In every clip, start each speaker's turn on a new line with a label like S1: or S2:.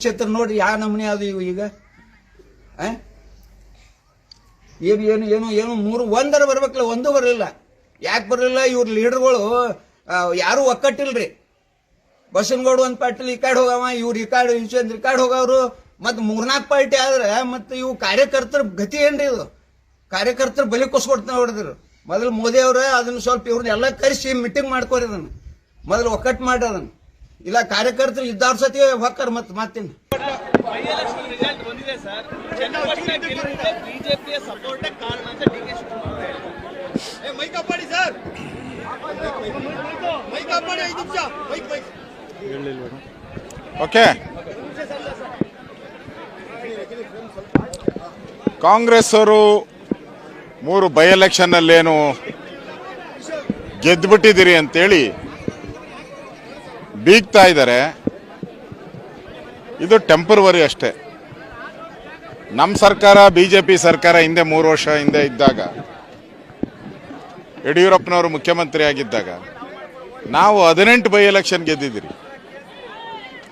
S1: ಕ್ಷೇತ್ರ ನೋಡ್ರಿ ಯಾವ ನಮೂನೆ ಅದು ಇವು ಈಗ? ಏನು ಏನು ಏನು ಏನು, ಮೂರು, ಒಂದರ ಬರ್ಬೇಕಲ್ಲ, ಒಂದು ಬರಲಿಲ್ಲ. ಯಾಕೆ ಬರಲಿಲ್ಲ? ಇವ್ರ ಲೀಡರ್ಗಳು ಯಾರೂ ಒಕ್ಕಟ್ಟಿಲ್ರಿ. ಬಸನಗೌಡ ಒಂದು ಪಾರ್ಟಿಲಿ ಈ ಕಾರ್ಡ್ ಹೋಗವ, ಇವ್ರು ಈ ಕಾರ್ಡ್ ವಿಜಯೇಂದ್ರ ಈ ಕಡೆ ಹೋಗವ್ರು, ಮತ್ತು ಮೂರ್ನಾಲ್ಕು ಪಾರ್ಟಿ ಆದ್ರೆ, ಮತ್ತೆ ಇವು ಕಾರ್ಯಕರ್ತರ ಗತಿ ಏನ್ರಿ ಇದು? ಕಾರ್ಯಕರ್ತರು ಬಲಿ ಕೊಸ್ಕೊಡ್ತಾನೆ ಹೊಡೆದ್ರು ಮೊದಲು ಮೋದಿ ಅವ್ರ ಅದನ್ನ ಸ್ವಲ್ಪ ಇವ್ರನ್ನ ಎಲ್ಲ ಕರೆಸಿ ಮೀಟಿಂಗ್ ಮಾಡ್ಕೋರಿ ಅದನ್ನು. ಮೊದಲು ಒಕ್ಕಟ್ಟು ಮಾಡ್ರಿ ಅದನ್ನು. ಇಲ್ಲ, ಕಾರ್ಯಕರ್ತರು ಇದ್ದಾರ ಸತಿ ಹೊಕ್ಕಾರ ಮತ್ತೆ
S2: ಮಾಡ್ತೀನಿ ಎಲೆಕ್ಷನ್
S3: ಓಕೆ ಕಾಂಗ್ರೆಸ್ ಅವರು ಮೂರು ಬೈ ಎಲೆಕ್ಷನ್ನಲ್ಲೇನು ಗೆದ್ದುಬಿಟ್ಟಿದ್ದೀರಿ ಅಂತೇಳಿ ಬೀಗ್ತಾ ಇದ್ದಾರೆ. ಇದು ಟೆಂಪರವರಿ ಅಷ್ಟೇ. ನಮ್ಮ ಸರ್ಕಾರ ಬಿ ಜೆ ಪಿ ಸರ್ಕಾರ ಹಿಂದೆ ಮೂರು ವರ್ಷ ಹಿಂದೆ ಇದ್ದಾಗ, ಯಡಿಯೂರಪ್ಪನವರು ಮುಖ್ಯಮಂತ್ರಿ ಆಗಿದ್ದಾಗ ನಾವು ಹದಿನೆಂಟು ಬೈ ಎಲೆಕ್ಷನ್ ಗೆದ್ದಿದ್ದೀರಿ.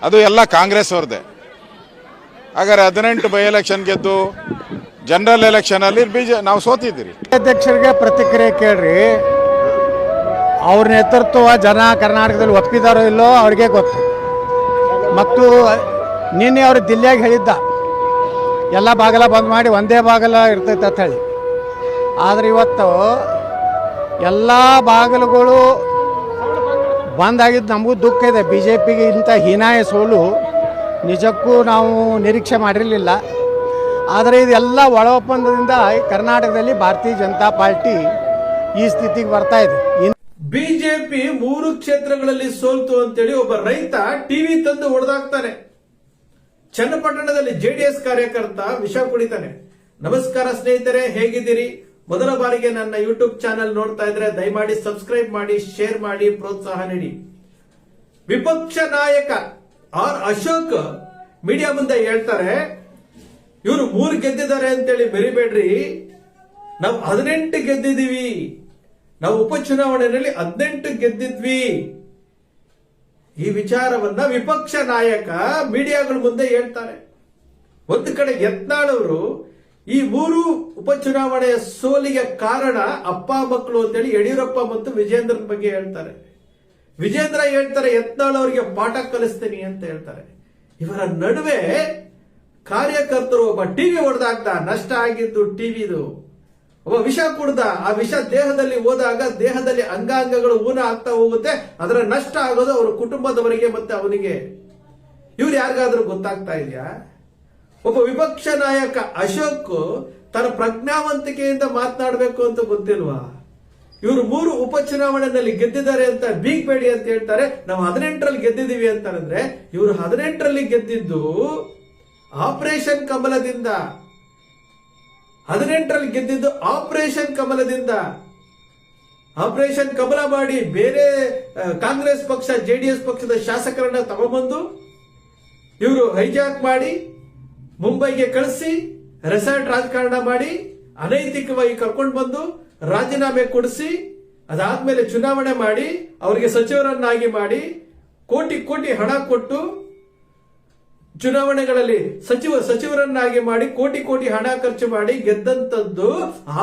S3: ಅದು ಎಲ್ಲ ಕಾಂಗ್ರೆಸ್ ಅವ್ರದ್ದೇ. ಹಾಗಾದ್ರೆ ಹದಿನೆಂಟು ಬೈ ಎಲೆಕ್ಷನ್ ಗೆದ್ದು ಜನರಲ್ ಎಲೆಕ್ಷನಲ್ಲಿ ಬಿಜೆ, ನಾವು ಸೋತಿದ್ದೀರಿ.
S4: ಅಧ್ಯಕ್ಷರಿಗೆ ಪ್ರತಿಕ್ರಿಯೆ ಕೇಳ್ರಿ. ಅವ್ರ ನೇತೃತ್ವ ಜನ ಕರ್ನಾಟಕದಲ್ಲಿ ಒಪ್ಪಿದಾರೋ ಇಲ್ಲೋ ಅವ್ರಿಗೆ ಗೊತ್ತು ಮತ್ತು ನಿನ್ನೆ ಅವರು ದಿಲ್ಲಿಯಾಗಿ ಹೇಳಿದ್ದ, ಎಲ್ಲ ಬಾಗಲ ಬಂದ್ ಮಾಡಿ ಒಂದೇ ಬಾಗಲ ಇರ್ತೈತೆ ಅಂತ ಹೇಳಿ. ಆದರೆ ಇವತ್ತು ಎಲ್ಲ ಬಾಗಿಲುಗಳು ಬಂದ್ ಆಗಿದ್ದು ನಮಗೂ ದುಃಖ ಇದೆ. ಬಿ ಜೆ ಪಿಗೆ ಇಂಥ ಹೀನಾಯ ಸೋಲು ನಿಜಕ್ಕೂ ನಾವು ನಿರೀಕ್ಷೆ ಮಾಡಿರಲಿಲ್ಲ. ಆದರೆ ಇದೆಲ್ಲ ಒಳ ಒಪ್ಪಂದದಿಂದ ಕರ್ನಾಟಕದಲ್ಲಿ ಭಾರತೀಯ ಜನತಾ ಪಾರ್ಟಿ ಈ ಸ್ಥಿತಿಗೆ ಬರ್ತಾ ಇದೆ.
S5: ಬಿಜೆಪಿ ಮೂರು ಕ್ಷೇತ್ರಗಳಲ್ಲಿ ಸೋಲ್ತು ಅಂತೇಳಿ ಒಬ್ಬ ರೈತ ಟಿವಿ ತಂದು ಹೊಡೆದಾಕ್ತಾನೆ. ಚನ್ನಪಟ್ಟಣದಲ್ಲಿ ಜೆಡಿಎಸ್ ಕಾರ್ಯಕರ್ತ ವಿಷ ಕುಡಿತಾನೆ. ನಮಸ್ಕಾರ ಸ್ನೇಹಿತರೆ, ಹೇಗಿದ್ದೀರಿ? ಮೊದಲ ಬಾರಿಗೆ ನನ್ನ ಯೂಟ್ಯೂಬ್ ಚಾನೆಲ್ ನೋಡ್ತಾ ಇದ್ರೆ ದಯಮಾಡಿ ಸಬ್ಸ್ಕ್ರೈಬ್ ಮಾಡಿ, ಶೇರ್ ಮಾಡಿ, ಪ್ರೋತ್ಸಾಹ ನೀಡಿ. ವಿಪಕ್ಷ ನಾಯಕ ಆರ್ ಅಶೋಕ್ ಮೀಡಿಯಾ ಮುಂದೆ ಹೇಳ್ತಾರೆ, ಇವರು ಮೂರು ಗೆದ್ದಿದ್ದಾರೆ ಅಂತೇಳಿ ಬೆರಿಬೇಡ್ರಿ ನಾವು ಹದಿನೆಂಟು ಗೆದ್ದಿದೀವಿ ನಾವು ಉಪಚುನಾವಣೆಯಲ್ಲಿ ಹದಿನೆಂಟು ಗೆದ್ದಿದ್ವಿ. ಈ ವಿಚಾರವನ್ನ ವಿಪಕ್ಷ ನಾಯಕ ಮೀಡಿಯಾಗಳ ಮುಂದೆ ಹೇಳ್ತಾರೆ. ಒಂದು ಕಡೆ ಯತ್ನಾಳವರು ಈ ಮೂರು ಉಪಚುನಾವಣೆಯ ಸೋಲಿಗೆ ಕಾರಣ ಅಪ್ಪ ಮಕ್ಕಳು ಅಂತೇಳಿ ಯಡಿಯೂರಪ್ಪ ಮತ್ತು ವಿಜೇಂದ್ರನ ಬಗ್ಗೆ ಹೇಳ್ತಾರೆ. ವಿಜೇಂದ್ರ ಹೇಳ್ತಾರೆ ಯತ್ನಾಳ್ ಅವರಿಗೆ ಪಾಠ ಕಲಿಸ್ತೀನಿ ಅಂತ ಹೇಳ್ತಾರೆ. ಇವರ ನಡುವೆ ಕಾರ್ಯಕರ್ತರು ಒಬ್ಬ ಟಿವಿ ಹೊಡೆದಾಗ್ದ, ನಷ್ಟ ಆಗಿದ್ದು ಟಿವಿದು. ಒಬ್ಬ ವಿಷ ಕುಡ್ದ, ಆ ವಿಷ ದೇಹದಲ್ಲಿ ಹೋದಾಗ ದೇಹದಲ್ಲಿ ಅಂಗಾಂಗಗಳು ಊನ ಆಗ್ತಾ ಹೋಗುತ್ತೆ, ಅದರ ನಷ್ಟ ಆಗೋದು ಅವರ ಕುಟುಂಬದವರಿಗೆ ಮತ್ತೆ ಅವನಿಗೆ. ಇವ್ರು ಯಾರಿಗಾದ್ರೂ ಗೊತ್ತಾಗ್ತಾ ಇದೆಯಾ? ಒಬ್ಬ ವಿಪಕ್ಷ ನಾಯಕ ಅಶೋಕ್ ತನ್ನ ಪ್ರಜ್ಞಾವಂತಿಕೆಯಿಂದ ಮಾತನಾಡಬೇಕು ಅಂತ ಗೊತ್ತಿಲ್ವಾ? ಇವರು ಮೂರು ಉಪಚುನಾವಣೆಯಲ್ಲಿ ಗೆದ್ದಿದ್ದಾರೆ ಅಂತ ಬೀಗ್ಬೇಡಿ ಅಂತ ಹೇಳ್ತಾರೆ. ನಾವು ಹದಿನೆಂಟರಲ್ಲಿ ಗೆದ್ದಿದ್ದೀವಿ ಅಂತಂದ್ರೆ ಇವರು ಹದಿನೆಂಟರಲ್ಲಿ ಗೆದ್ದಿದ್ದು ಆಪರೇಷನ್ ಕಮಲದಿಂದ. ಹದಿನೆಂಟರಲ್ಲಿ ಗೆದ್ದಿದ್ದು ಆಪರೇಷನ್ ಕಮಲದಿಂದ. ಆಪರೇಷನ್ ಕಮಲ ಮಾಡಿ ಬೇರೆ ಕಾಂಗ್ರೆಸ್ ಪಕ್ಷ, ಜೆಡಿಎಸ್ ಪಕ್ಷದ ಶಾಸಕರನ್ನ ತಗೊಂಬಂದು ಇವರು ಹೈಜಾಕ್ ಮಾಡಿ ಮುಂಬೈಗೆ ಕಳಿಸಿ ರೆಸಾರ್ಟ್ ರಾಜಕಾರಣ ಮಾಡಿ ಅನೈತಿಕವಾಗಿ ಕರ್ಕೊಂಡು ಬಂದು ರಾಜೀನಾಮೆ ಕೊಡಿಸಿ ಅದಾದ್ಮೇಲೆ ಚುನಾವಣೆ ಮಾಡಿ ಅವರಿಗೆ ಸಚಿವರನ್ನಾಗಿ ಮಾಡಿ ಕೋಟಿ ಕೋಟಿ ಹಣ ಕೊಟ್ಟು ಚುನಾವಣೆಗಳಲ್ಲಿ ಸಚಿವ ಸಚಿವರನ್ನಾಗಿ ಮಾಡಿ ಕೋಟಿ ಕೋಟಿ ಹಣ ಖರ್ಚು ಮಾಡಿ ಗೆದ್ದಂತದ್ದು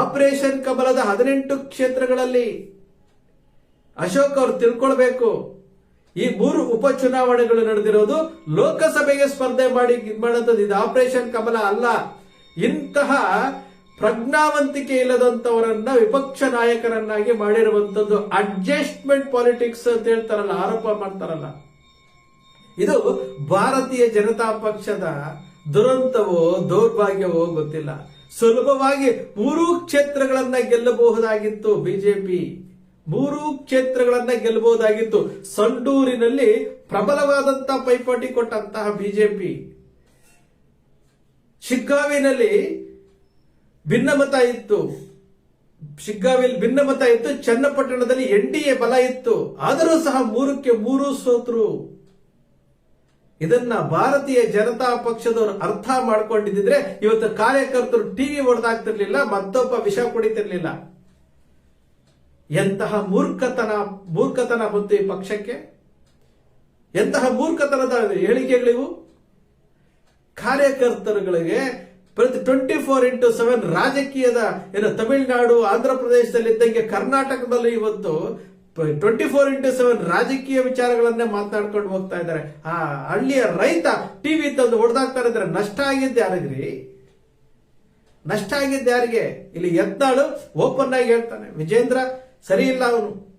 S5: ಆಪರೇಷನ್ ಕಮಲದ ಹದಿನೆಂಟು ಕ್ಷೇತ್ರಗಳಲ್ಲಿ. ಅಶೋಕ್ ಅವರು ತಿಳ್ಕೊಳ್ಬೇಕು. ಈ ಮೂರು ಉಪಚುನಾವಣೆಗಳು ನಡೆದಿರೋದು ಲೋಕಸಭೆಗೆ ಸ್ಪರ್ಧೆ ಮಾಡಿ ಮಾಡೋದು ಇದು ಆಪರೇಷನ್ ಕಮಲ ಅಲ್ಲ. ಇಂತಹ ಪ್ರಜ್ಞಾವಂತಿಕೆ ಇಲ್ಲದಂತವರನ್ನ ವಿಪಕ್ಷ ನಾಯಕರನ್ನಾಗಿ ಮಾಡಿರುವಂತದ್ದು ಅಡ್ಜಸ್ಟ್ಮೆಂಟ್ ಪಾಲಿಟಿಕ್ಸ್ ಅಂತ ಹೇಳ್ತಾರಲ್ಲ, ಆರೋಪ ಮಾಡ್ತಾರಲ್ಲ. ಇದು ಭಾರತೀಯ ಜನತಾ ಪಕ್ಷದ ದುರಂತವೋ ದೌರ್ಭಾಗ್ಯವೋ ಗೊತ್ತಿಲ್ಲ. ಸುಲಭವಾಗಿ ಮೂರು ಕ್ಷೇತ್ರಗಳನ್ನ ಗೆಲ್ಲಬಹುದಾಗಿತ್ತು ಬಿಜೆಪಿ. ಮೂರು ಕ್ಷೇತ್ರಗಳನ್ನ ಗೆಲ್ಲಬಹುದಾಗಿತ್ತು. ಸಂಡೂರಿನಲ್ಲಿ ಪ್ರಬಲವಾದಂತಹ ಪೈಪೋಟಿ ಕೊಟ್ಟಂತಹ ಬಿಜೆಪಿ. ಶಿಗ್ಗಾವಿನಲ್ಲಿ ಭಿನ್ನಮತ ಇತ್ತು. ಶಿಗ್ಗಾವಿಲ್ ಭಿನ್ನಮತ ಇತ್ತು, ಚನ್ನಪಟ್ಟಣದಲ್ಲಿ ಎನ್ ಡಿ ಬಲ ಇತ್ತು. ಆದರೂ ಸಹ ಮೂರಕ್ಕೆ ಮೂರು ಸೋತ್ರು. ಇದನ್ನ ಭಾರತೀಯ ಜನತಾ ಪಕ್ಷದವರು ಅರ್ಥ ಮಾಡ್ಕೊಂಡಿದ್ರೆ ಇವತ್ತು ಕಾರ್ಯಕರ್ತರು ಟಿವಿ ಹೊಡೆದಾಗ್ತಿರ್ಲಿಲ್ಲ ಮತ್ತೊಬ್ಬ ವಿಷ ಕುಡಿತಿರ್ಲಿಲ್ಲ. ಎಂತಹ ಮೂರ್ಖತನ ಮೂರ್ಖತನ ಬಂತು ಈ ಪಕ್ಷಕ್ಕೆ? ಎಂತಹ ಮೂರ್ಖತನದ ಹೇಳಿಕೆಗಳಿವು? ಕಾರ್ಯಕರ್ತರುಗಳಿಗೆ ಪ್ರತಿ ಟ್ವೆಂಟಿ ಫೋರ್ ಇಂಟು ಸೆವೆನ್ ರಾಜಕೀಯದ, ಏನು ತಮಿಳುನಾಡು, ಆಂಧ್ರ ಪ್ರದೇಶದಲ್ಲಿ ಇದ್ದಂಗೆ ಕರ್ನಾಟಕದಲ್ಲಿ ಇವತ್ತು ಟ್ವೆಂಟಿ ಫೋರ್ ಇಂಟು ಸೆವೆನ್ ರಾಜಕೀಯ ವಿಚಾರಗಳನ್ನೇ ಮಾತಾಡ್ಕೊಂಡು ಹೋಗ್ತಾ ಇದ್ದಾರೆ. ಆ ಹಳ್ಳಿಯ ರೈತ ಟಿವಿ ತಂದು ಹೊಡೆದಾಗ್ತಾರೆ ಅಂದ್ರೆ ನಷ್ಟ ಆಗಿದ್ದು ಯಾರಿಗ್ರಿ? ನಷ್ಟ ಆಗಿದ್ದು ಯಾರಿಗೆ? ಇಲ್ಲಿ ಎದ್ದಾಳು ಓಪನ್ ಆಗಿ ಹೇಳ್ತಾನೆ. ವಿಜೇಂದ್ರ ಸರಿ ಇಲ್ಲ ಅವನು.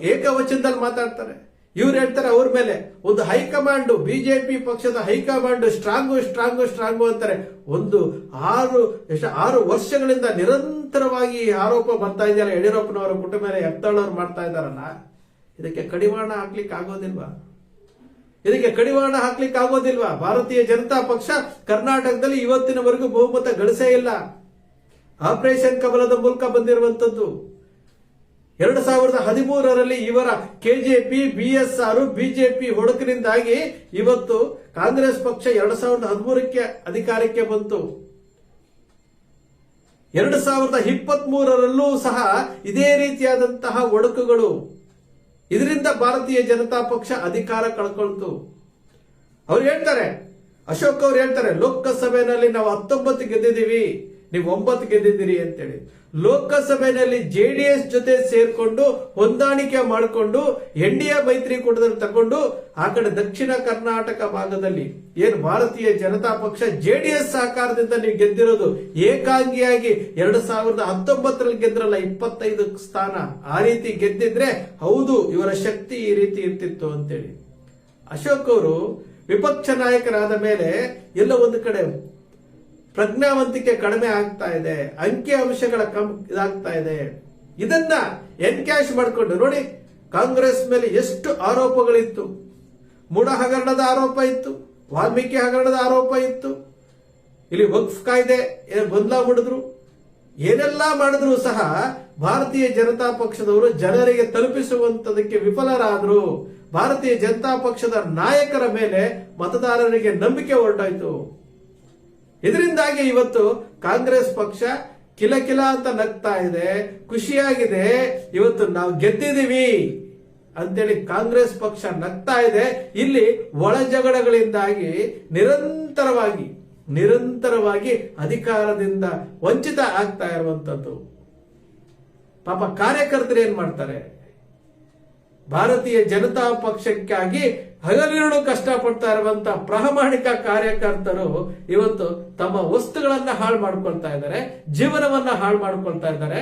S5: ಏಕವಚನದಲ್ಲಿ ಮಾತಾಡ್ತಾರೆ ಇವ್ರು ಹೇಳ್ತಾರೆ ಅವ್ರ ಮೇಲೆ. ಒಂದು ಹೈಕಮಾಂಡ್, ಬಿಜೆಪಿ ಪಕ್ಷದ high command strong strong strong ಅಂತಾರೆ. ಒಂದು ಆರು, ಎಷ್ಟು, ಆರು ವರ್ಷಗಳಿಂದ ನಿರಂತರವಾಗಿ ಆರೋಪ ಬರ್ತಾ ಇದೆಯಲ್ಲ, ಯಡಿಯೂರಪ್ಪನವರ ಕುಟುಂಬ ಮೇಲೆ ಎತ್ತಾಳವ್ರು ಮಾಡ್ತಾ ಇದಾರಲ್ಲ ಇದಕ್ಕೆ ಕಡಿವಾಣ ಹಾಕ್ಲಿಕ್ಕೆ ಆಗೋದಿಲ್ವಾ? ಇದಕ್ಕೆ ಕಡಿವಾಣ ಹಾಕ್ಲಿಕ್ಕೆ ಆಗೋದಿಲ್ವಾ? ಭಾರತೀಯ ಜನತಾ ಪಕ್ಷ ಕರ್ನಾಟಕದಲ್ಲಿ ಇವತ್ತಿನವರೆಗೂ ಬಹುಮತ ಗಳಿಸೇ ಇಲ್ಲ. ಆಪರೇಷನ್ ಕಮಲದ ಮೂಲಕ ಬಂದಿರುವಂತದ್ದು ಎರಡು ಸಾವಿರದ ಹದಿಮೂರರಲ್ಲಿ ಇವರ ಕೆಜೆಪಿ, ಬಿಎಸ್ಆರ್, ಬಿಜೆಪಿ ಹೊಡಕಿನಿಂದಾಗಿ ಇವತ್ತು ಕಾಂಗ್ರೆಸ್ ಪಕ್ಷ ಎರಡು ಸಾವಿರದ ಹದಿಮೂರಕ್ಕೆ ಅಧಿಕಾರಕ್ಕೆ ಬಂತು. ಎರಡು ಸಾವಿರದ ಇಪ್ಪತ್ತ್ ಮೂರರಲ್ಲೂ ಸಹ ಇದೇ ರೀತಿಯಾದಂತಹ ಒಡಕುಗಳು. ಇದರಿಂದ ಭಾರತೀಯ ಜನತಾ ಪಕ್ಷ ಅಧಿಕಾರ ಕಳ್ಕೊಳ್ತು. ಅವ್ರು ಹೇಳ್ತಾರೆ, ಅಶೋಕ್ ಅವ್ರು ಹೇಳ್ತಾರೆ, ಲೋಕಸಭೆಯಲ್ಲಿ ನಾವು ಹತ್ತೊಂಬತ್ತು ಗೆದ್ದಿದ್ದೀವಿ. ನೀವು ಒಂಬತ್ತು ಗೆದ್ದಿದ್ದೀರಿ ಅಂತೇಳಿ. ಲೋಕಸಭೆಯಲ್ಲಿ ಜೆಡಿಎಸ್ ಜೊತೆ ಸೇರ್ಕೊಂಡು ಹೊಂದಾಣಿಕೆ ಮಾಡಿಕೊಂಡು ಎನ್ ಡಿ ಎ ಮೈತ್ರಿಕೂಟದಲ್ಲಿ ತಗೊಂಡು ಆ ಕಡೆ ದಕ್ಷಿಣ ಕರ್ನಾಟಕ ಭಾಗದಲ್ಲಿ ಏನು ಭಾರತೀಯ ಜನತಾ ಪಕ್ಷ ಜೆ ಡಿ ಎಸ್ ಸಹಕಾರದಿಂದ ನೀವು ಗೆದ್ದಿರೋದು ಏಕಾಂಗಿಯಾಗಿ ಎರಡು ಸಾವಿರದ ಹತ್ತೊಂಬತ್ತರಲ್ಲಿ ಗೆದ್ರಲ್ಲ ಇಪ್ಪತ್ತೈದು ಸ್ಥಾನ. ಆ ರೀತಿ ಗೆದ್ದಿದ್ರೆ ಹೌದು, ಇವರ ಶಕ್ತಿ ಈ ರೀತಿ ಇರ್ತಿತ್ತು ಅಂತೇಳಿ. ಅಶೋಕ್ ಅವರು ವಿಪಕ್ಷ ನಾಯಕರಾದ ಮೇಲೆ ಎಲ್ಲ ಒಂದು ಕಡೆ ಪ್ರಜ್ಞಾವಂತಿಕೆ ಕಡಿಮೆ ಆಗ್ತಾ ಇದೆ, ಅಂಕಿ ಅಂಶಗಳ ಕಮ್ ಇದಾಗ್ತಾ ಇದೆ. ಇದನ್ನ ಎನ್ಕ್ಯಾಶ್ ಮಾಡಿಕೊಂಡು ನೋಡಿ, ಕಾಂಗ್ರೆಸ್ ಮೇಲೆ ಎಷ್ಟು ಆರೋಪಗಳಿತ್ತು. ಮೂಡ ಹಗರಣದ ಆರೋಪ ಇತ್ತು, ವಾಲ್ಮೀಕಿ ಹಗರಣದ ಆರೋಪ ಇತ್ತು. ಇಲ್ಲಿ ವಕ್ಫ್ ಕಾಯ್ದೆ ಗೊಂದಲ ಮಾಡಿದ್ರು. ಏನೆಲ್ಲ ಮಾಡಿದ್ರು ಸಹ ಭಾರತೀಯ ಜನತಾ ಪಕ್ಷದವರು ಜನರಿಗೆ ತಲುಪಿಸುವಂತದಕ್ಕೆ ವಿಫಲರಾದ್ರು. ಭಾರತೀಯ ಜನತಾ ಪಕ್ಷದ ನಾಯಕರ ಮೇಲೆ ಮತದಾರರಿಗೆ ನಂಬಿಕೆ ಹೊರಟಾಯ್ತು. ಇದರಿಂದಾಗಿ ಇವತ್ತು ಕಾಂಗ್ರೆಸ್ ಪಕ್ಷ ಕಿಲ ಕಿಲ ಅಂತ ನಗ್ತಾ ಇದೆ, ಖುಷಿಯಾಗಿದೆ. ಇವತ್ತು ನಾವು ಗೆದ್ದಿದೀವಿ ಅಂತೇಳಿ ಕಾಂಗ್ರೆಸ್ ಪಕ್ಷ ನಗ್ತಾ ಇದೆ. ಇಲ್ಲಿ ಒಳ ಜಗಳಗಳಿಂದಾಗಿ ನಿರಂತರವಾಗಿ ನಿರಂತರವಾಗಿ ಅಧಿಕಾರದಿಂದ ವಂಚಿತ ಆಗ್ತಾ ಇರುವಂತದ್ದು ಪಾಪ ಕಾರ್ಯಕರ್ತರು ಏನ್ ಮಾಡ್ತಾರೆ? ಭಾರತೀಯ ಜನತಾ ಪಕ್ಷಕ್ಕಾಗಿ ಹಗಲಿರುಳು ಕಷ್ಟಪಡ್ತಾ ಇರುವಂತ ಪ್ರಾಮಾಣಿಕ ಕಾರ್ಯಕರ್ತರು ಇವತ್ತು ತಮ್ಮ ವಸ್ತುಗಳನ್ನ ಹಾಳು ಮಾಡ್ಕೊಳ್ತಾ ಇದ್ದಾರೆ, ಜೀವನವನ್ನ ಹಾಳು ಮಾಡ್ಕೊಳ್ತಾ ಇದ್ದಾರೆ.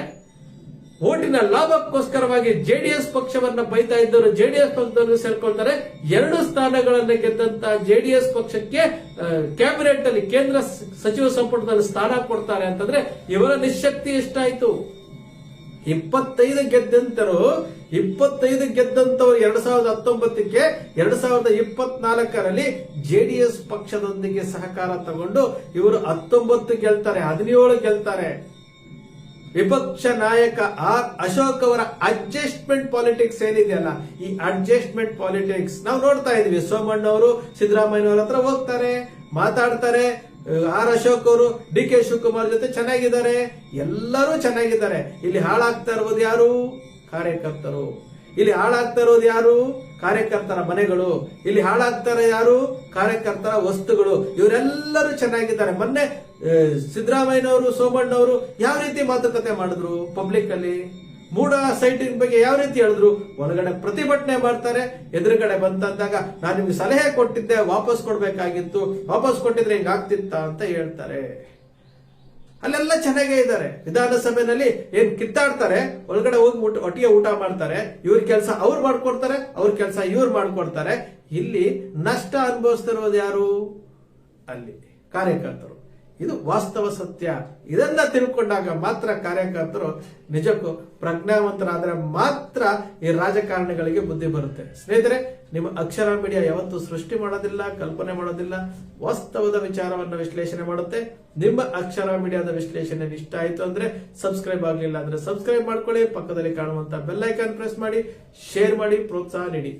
S5: ಓಟಿನ ಲಾಭಕ್ಕೋಸ್ಕರವಾಗಿ ಜೆಡಿಎಸ್ ಪಕ್ಷವನ್ನ ಬೈತಾ ಇದ್ದವರು ಜೆಡಿಎಸ್ ಪಕ್ಷದವರು ಸೇರ್ಕೊಳ್ತಾರೆ. ಎರಡು ಸ್ಥಾನಗಳನ್ನು ಗೆದ್ದಂತ ಜೆಡಿಎಸ್ ಪಕ್ಷಕ್ಕೆ ಕ್ಯಾಬಿನೆಟ್ ಅಲ್ಲಿ ಕೇಂದ್ರ ಸಚಿವ ಸಂಪುಟದಲ್ಲಿ ಸ್ಥಾನ ಕೊಡ್ತಾರೆ ಅಂತಂದ್ರೆ ಇವರ ನಿಶಕ್ತಿ ಎಷ್ಟಾಯ್ತು? ಇಪ್ಪತ್ತೈದು ಗೆದ್ದಂತರು, ಇಪ್ಪತ್ತೈದು ಗೆದ್ದಂತವರು ಎರಡ್ ಸಾವಿರದ ಹತ್ತೊಂಬತ್ತಕ್ಕೆ, ಎರಡ್ ಸಾವಿರದ ಇಪ್ಪತ್ನಾಲ್ಕರಲ್ಲಿ ಜೆಡಿಎಸ್ ಪಕ್ಷದೊಂದಿಗೆ ಸಹಕಾರ ತಗೊಂಡು ಇವರು ಹತ್ತೊಂಬತ್ತು ಗೆಲ್ತಾರೆ, ಹದಿನೇಳು ಗೆಲ್ತಾರೆ. ವಿಪಕ್ಷ ನಾಯಕ ಆರ್ ಅಶೋಕ್ ಅವರ ಅಡ್ಜಸ್ಟ್ಮೆಂಟ್ ಪಾಲಿಟಿಕ್ಸ್ ಏನಿದೆಯಲ್ಲ ಈ ಅಡ್ಜಸ್ಟ್ಮೆಂಟ್ ಪಾಲಿಟಿಕ್ಸ್ ನಾವು ನೋಡ್ತಾ ಇದೀವಿ ಸೋಮಣ್ಣ ಅವರು ಸಿದ್ದರಾಮಯ್ಯನವರ ಹತ್ರ ಹೋಗ್ತಾರೆ. ಮಾತಾಡ್ತಾರೆ ಆರ್ ಅಶೋಕ್ ಅವರು, ಡಿ ಕೆ ಶಿವಕುಮಾರ್ ಜೊತೆ ಚೆನ್ನಾಗಿದ್ದಾರೆ. ಎಲ್ಲರೂ ಚೆನ್ನಾಗಿದ್ದಾರೆ. ಇಲ್ಲಿ ಹಾಳಾಗ್ತಾ ಇರೋದು ಯಾರು? ಕಾರ್ಯಕರ್ತರು. ಇಲ್ಲಿ ಹಾಳಾಗ್ತಾ ಇರೋದು ಯಾರು? ಕಾರ್ಯಕರ್ತರ ಮನೆಗಳು. ಇಲ್ಲಿ ಹಾಳಾಗ್ತಾರ ಯಾರು? ಕಾರ್ಯಕರ್ತರ ವಸ್ತುಗಳು. ಇವರೆಲ್ಲರೂ ಚೆನ್ನಾಗಿದ್ದಾರೆ. ಮೊನ್ನೆ ಸಿದ್ದರಾಮಯ್ಯನವರು, ಸೋಮಣ್ಣವರು ಯಾವ ರೀತಿ ಮಾತುಕತೆ ಮಾಡಿದ್ರು ಪಬ್ಲಿಕ್ ಅಲ್ಲಿ? ಮೂಡ ಸೈಟಿನ ಬಗ್ಗೆ ಯಾವ ರೀತಿ ಹೇಳಿದ್ರು? ಒಳಗಡೆ ಪ್ರತಿಭಟನೆ ಮಾಡ್ತಾರೆ, ಎದುರುಗಡೆ ಬಂತಂದಾಗ ನಾನು ನಿಮ್ಗೆ ಸಲಹೆ ಕೊಟ್ಟಿದ್ದೆ, ವಾಪಸ್ ಕೊಡ್ಬೇಕಾಗಿತ್ತು. ವಾಪಸ್ ಕೊಟ್ಟಿದ್ರೆ ಹಿಂಗ್ ಆಗ್ತಿತ್ತ ಅಂತ ಹೇಳ್ತಾರೆ. ಅಲ್ಲೆಲ್ಲ ಚೆನ್ನಾಗೇ ಇದ್ದಾರೆ. ವಿಧಾನಸಭೆನಲ್ಲಿ ಏನ್ ಕಿತ್ತಾಡ್ತಾರೆ, ಒಳಗಡೆ ಹೋಗಿ ಊಟ, ಒಟ್ಟಿಗೆ ಊಟ ಮಾಡ್ತಾರೆ. ಇವ್ರ ಕೆಲಸ ಅವ್ರು ಮಾಡ್ಕೊಡ್ತಾರೆ, ಅವ್ರ ಕೆಲಸ ಇವ್ರು ಮಾಡ್ಕೊಡ್ತಾರೆ. ಇಲ್ಲಿ ನಷ್ಟ ಅನುಭವಿಸ್ತಿರೋದು ಯಾರು? ಅಲ್ಲಿ ಕಾರ್ಯಕರ್ತರು. ಇದು ವಾಸ್ತವ ಸತ್ಯ. ಇದನ್ನ ತಿಳ್ಕೊಂಡಾಗ ಮಾತ್ರ ಕಾರ್ಯಕರ್ತರು ನಿಜಕ್ಕೂ ಪ್ರಜ್ಞಾವಂತರಾದ್ರೆ ಮಾತ್ರ ಈ ರಾಜಕಾರಣಿಗಳಿಗೆ ಬುದ್ಧಿ ಬರುತ್ತೆ. ಸ್ನೇಹಿತರೆ, ನಿಮ್ಮ ಅಕ್ಷರ ಮೀಡಿಯಾ ಯಾವತ್ತೂ ಸೃಷ್ಟಿ ಮಾಡೋದಿಲ್ಲ, ಕಲ್ಪನೆ ಮಾಡೋದಿಲ್ಲ, ವಾಸ್ತವದ ವಿಚಾರವನ್ನು ವಿಶ್ಲೇಷಣೆ ಮಾಡುತ್ತೆ. ನಿಮ್ಮ ಅಕ್ಷರ ಮೀಡಿಯಾದ ವಿಶ್ಲೇಷಣೆ ಇಷ್ಟ ಆಯ್ತು ಅಂದ್ರೆ ಸಬ್ಸ್ಕ್ರೈಬ್ ಆಗಲಿಲ್ಲ ಅಂದ್ರೆ ಸಬ್ಸ್ಕ್ರೈಬ್ ಮಾಡ್ಕೊಳ್ಳಿ, ಪಕ್ಕದಲ್ಲಿ ಕಾಣುವಂತ ಬೆಲ್ ಐಕಾನ್ ಪ್ರೆಸ್ ಮಾಡಿ, ಶೇರ್ ಮಾಡಿ, ಪ್ರೋತ್ಸಾಹ ನೀಡಿ.